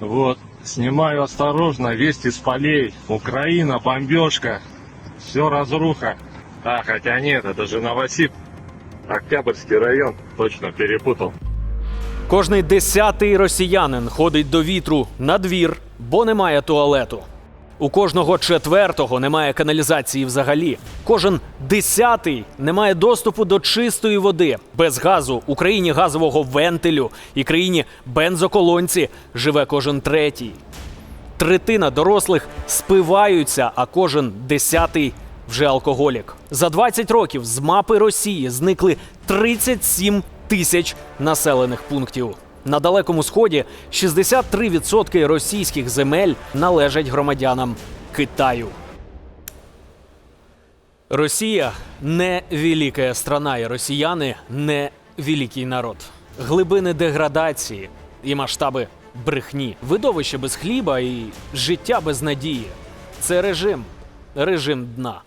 Вот, снимаю осторожно, весть из полей. Украина, бомбежка. Все разруха. А, хотя нет, это же Новосиб. Октябрьский район. Точно перепутал. Кожний десятий росіянин ходить до вітру на двір, бо немає туалету. У кожного четвертого немає каналізації взагалі. Кожен десятий не має доступу до чистої води. Без газу у країні газового вентилю і країні бензоколонці живе кожен третій. Третина дорослих спиваються, а кожен десятий вже алкоголік. За 20 років з мапи Росії зникли 37 тисяч населених пунктів. На далекому сході 63% російських земель належать громадянам Китаю. Росія не велика страна, і росіяни не великий народ. Глибини деградації і масштаби брехні, видовище без хліба і життя без надії. Це режим, режим дна.